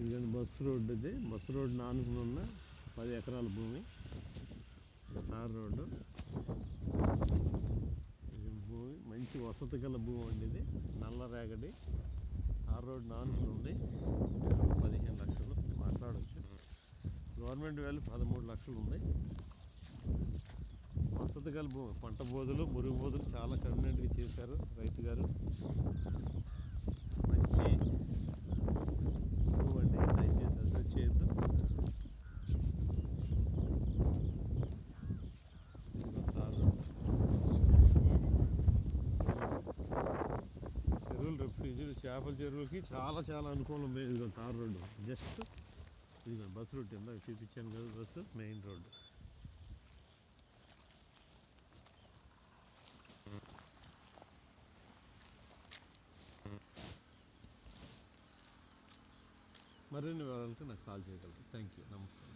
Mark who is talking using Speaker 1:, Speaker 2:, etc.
Speaker 1: ఇదిగోండి bus road ఇది. Bus road నానుకుని ఉన్న పది ఎకరాల భూమి. Tar road. ఇది భూమి. మంచి వసతి గల భూమి అండి ఇది. నల్ల రేగడి. తార్ రోడ్డు నానుకుని ఉంది. పదిహేను లక్షలు. మాట్లాడవచ్చు గవర్నమెంట్ వాల్యూ పదమూడు లక్షలు ఉంది. వసతి గల భూమి. పంట బోధులు మురుగు బోధులు చాలా కన్వీనియంట్గా చేశారు రైతు గారు మంచి భూమి అండి దయచేసి అసలు చేయొద్దు ఇదిగో తారు చెరువులు చేపల చెరువులకి చాలా చాలా అనుకూలం ఇదిగో తార్ రోడ్డు. జస్ట్ ఇది బస్ రూట్ ఇందాక చూపించాను కదా బస్సు మెయిన్ రోడ్డు. మరిన్ని వివరాలకి నాకు కాల్ చేయగలరు. థ్యాంక్ యూ నమస్తే.